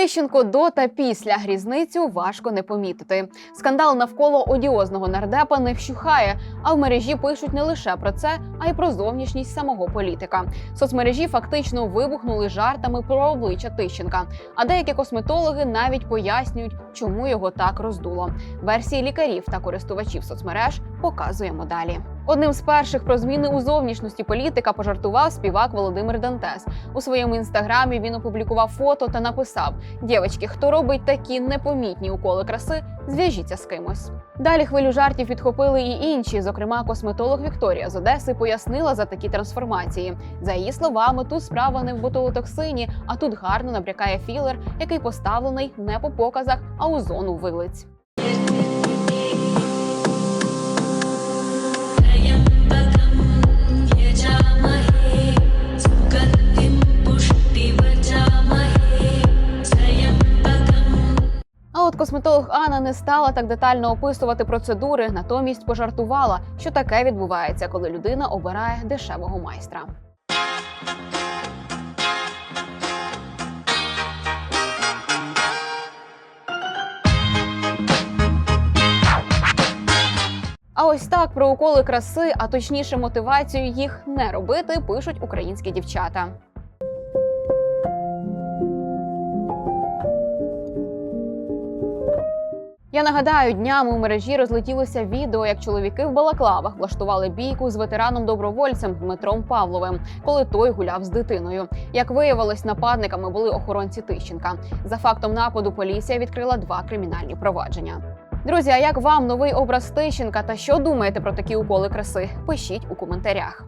Тищенко до та після різницю важко не помітити. Скандал навколо одіозного нардепа не вщухає, а в мережі пишуть не лише про це, а й про зовнішність самого політика. Соцмережі фактично вибухнули жартами про обличчя Тищенка. А деякі косметологи навіть пояснюють, чому його так роздуло. Версії лікарів та користувачів соцмереж показуємо далі. Одним з перших про зміни у зовнішності політика пожартував співак Володимир Дантес. У своєму інстаграмі він опублікував фото та написав: Дівчатки, хто робить такі непомітні уколи краси, зв'яжіться з кимось. Далі хвилю жартів підхопили і інші. Зокрема, косметолог Вікторія з Одеси пояснила за такі трансформації. За її словами, тут справа не в ботулотоксині, а тут гарно набрякає філер, який поставлений не по показах, а у зону вилиць. Косметолог Анна не стала так детально описувати процедури, натомість пожартувала, що таке відбувається, коли людина обирає дешевого майстра. А ось так про уколи краси, а точніше мотивацію їх не робити, пишуть українські дівчата. Я нагадаю, днями у мережі розлетілося відео, як чоловіки в балаклавах влаштували бійку з ветераном-добровольцем Дмитром Павловим, коли той гуляв з дитиною. Як виявилось, нападниками були охоронці Тищенка. За фактом нападу поліція відкрила два кримінальні провадження. Друзі, а як вам новий образ Тищенка та що думаєте про такі уколи краси? Пишіть у коментарях.